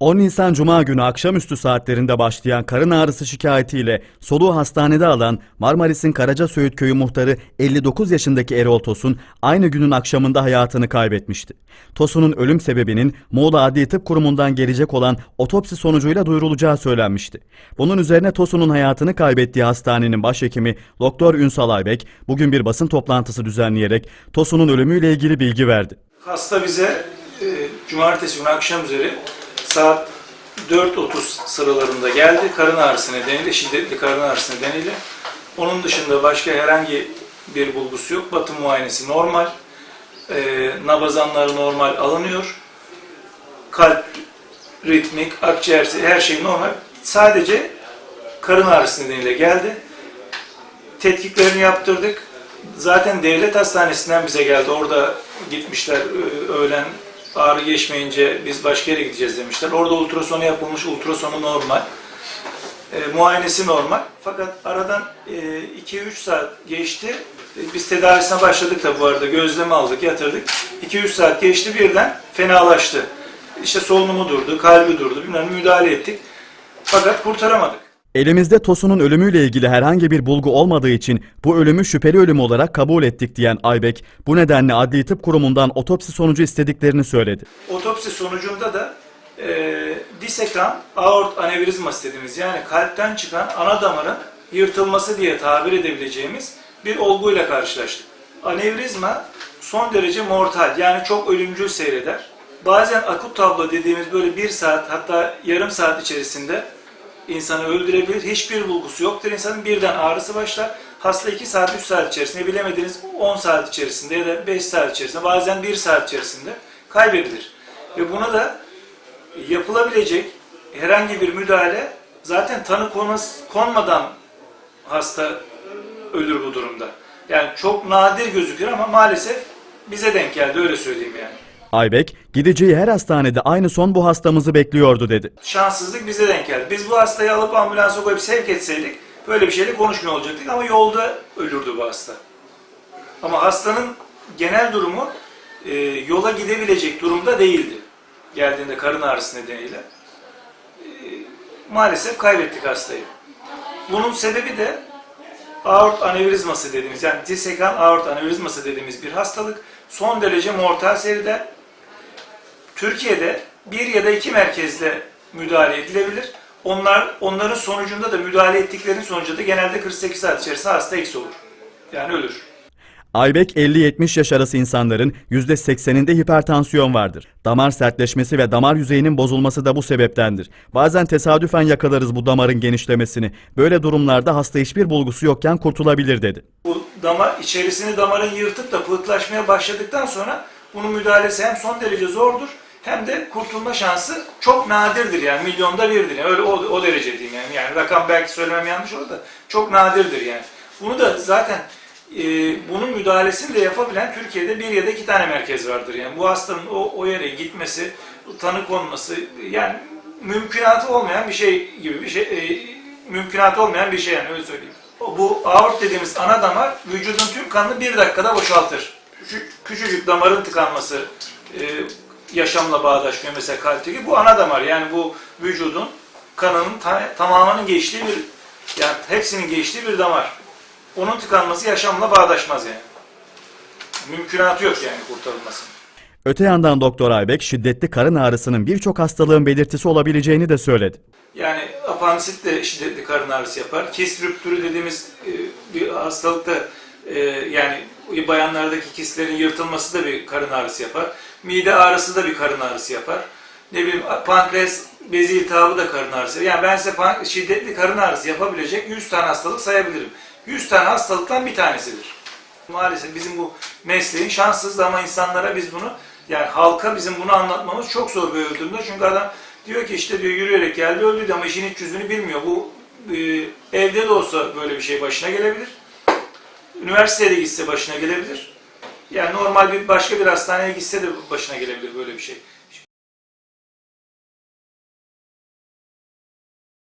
10 Nisan Cuma günü akşamüstü saatlerinde başlayan karın ağrısı şikayetiyle soluğu hastanede alan Marmaris'in Karacasöğüt köyü muhtarı 59 yaşındaki Erol Tosun aynı günün akşamında hayatını kaybetmişti. Tosun'un ölüm sebebinin Muğla Adli Tıp Kurumu'ndan gelecek olan otopsi sonucuyla duyurulacağı söylenmişti. Bunun üzerine Tosun'un hayatını kaybettiği hastanenin başhekimi Doktor Ünsal Aybek bugün bir basın toplantısı düzenleyerek Tosun'un ölümüyle ilgili bilgi verdi. Hasta bize e, cumartesi günü akşam üzeri saat 4.30 sıralarında geldi. Karın ağrısı nedeniyle, şiddetli karın ağrısı nedeniyle. Onun dışında başka herhangi bir bulgusu yok. Batın muayenesi normal. E, nabazanları normal alınıyor. Kalp, ritmik, akciğer, her şey normal. Sadece karın ağrısı nedeniyle geldi. Tetkiklerini yaptırdık. Zaten devlet hastanesinden bize geldi. Orada gitmişler öğlen ağrı geçmeyince biz başka yere gideceğiz demişler. Orada ultrasonu yapılmış. Ultrasonu normal. E, muayenesi normal. Fakat aradan e, 2-3 saat geçti. E, Biz tedavisine başladık da bu arada. Gözleme aldık, yatırdık. 2-3 saat geçti birden fenalaştı. İşte solunumu durdu, kalbi durdu. Bilmem müdahale ettik. Fakat kurtaramadık. Elimizde Tosun'un ölümüyle ilgili herhangi bir bulgu olmadığı için bu ölümü şüpheli ölüm olarak kabul ettik diyen Aybek, bu nedenle Adli Tıp Kurumu'ndan otopsi sonucu istediklerini söyledi. Otopsi sonucunda da e, disekran aort anevrizması dediğimiz yani kalpten çıkan ana damarın yırtılması diye tabir edebileceğimiz bir olguyla karşılaştık. Anevrizma son derece mortal yani çok ölümcül seyreder. Bazen akut tablo dediğimiz böyle bir saat hatta yarım saat içerisinde insanı öldürebilir. Hiçbir bulgusu yoktur. İnsanın birden ağrısı başlar. Hasta 2 saat, 3 saat içerisinde bilemediniz 10 saat içerisinde ya da 5 saat içerisinde bazen 1 saat içerisinde kaybedilir. Ve buna da yapılabilecek herhangi bir müdahale zaten tanı konmadan hasta ölür bu durumda. Yani çok nadir gözükür ama maalesef bize denk geldi öyle söyleyeyim yani. Aybek, gideceği her hastanede aynı son bu hastamızı bekliyordu dedi. şanssızlık bize denk geldi. Biz bu hastayı alıp ambulansa koyup sevk etseydik böyle bir şeyle konuşmuyor olacaktık ama yolda ölürdü bu hasta. Ama hastanın genel durumu e, yola gidebilecek durumda değildi. Geldiğinde karın ağrısı nedeniyle. E, maalesef kaybettik hastayı. Bunun sebebi de aort anevrizması dediğimiz yani disekan aort anevrizması dediğimiz bir hastalık. Son derece mortal seride Türkiye'de bir ya da iki merkezde müdahale edilebilir. Onlar onların sonucunda da müdahale ettiklerinin sonucunda da genelde 48 saat içerisinde hasta eksi olur. Yani ölür. Aybek 50-70 yaş arası insanların %80'inde hipertansiyon vardır. Damar sertleşmesi ve damar yüzeyinin bozulması da bu sebeptendir. Bazen tesadüfen yakalarız bu damarın genişlemesini. Böyle durumlarda hasta hiçbir bulgusu yokken kurtulabilir dedi. Bu damar içerisini damarın yırtıp da pıhtılaşmaya başladıktan sonra bunun müdahalesi hem son derece zordur hem de kurtulma şansı çok nadirdir yani milyonda birdir. Yani öyle o, o derece diyeyim yani. Yani rakam belki söylemem yanlış olur da çok nadirdir yani. Bunu da zaten e, bunun müdahalesini de yapabilen Türkiye'de bir ya da iki tane merkez vardır. Yani bu hastanın o, o yere gitmesi, tanı konması yani mümkünatı olmayan bir şey gibi bir şey, e, mümkünatı olmayan bir şey yani öyle söyleyeyim. Bu aort dediğimiz ana damar vücudun tüm kanını bir dakikada boşaltır. Küçük, küçücük damarın tıkanması e, yaşamla bağdaşmıyor mesela kalpteki. Bu ana damar yani bu vücudun kanının ta- tamamının geçtiği bir yani hepsinin geçtiği bir damar. Onun tıkanması yaşamla bağdaşmaz yani. Mümkünatı yok yani kurtarılması. Öte yandan Doktor Aybek şiddetli karın ağrısının birçok hastalığın belirtisi olabileceğini de söyledi. Yani apandisit de şiddetli karın ağrısı yapar. Kist rüptürü dediğimiz e, bir hastalıkta e, yani bayanlardaki kistlerin yırtılması da bir karın ağrısı yapar. Mide ağrısı da bir karın ağrısı yapar. Ne bileyim pankreas bezi iltihabı da karın ağrısı. Yani ben size şiddetli karın ağrısı yapabilecek 100 tane hastalık sayabilirim. 100 tane hastalıktan bir tanesidir. Maalesef bizim bu mesleğin şanssız ama insanlara biz bunu yani halka bizim bunu anlatmamız çok zor bir durumda. Çünkü adam diyor ki işte diyor yürüyerek geldi öldü ama işin iç yüzünü bilmiyor. Bu e, evde de olsa böyle bir şey başına gelebilir. Üniversitede gitse başına gelebilir. Yani normal bir başka bir hastaneye gitse de başına gelebilir böyle bir şey.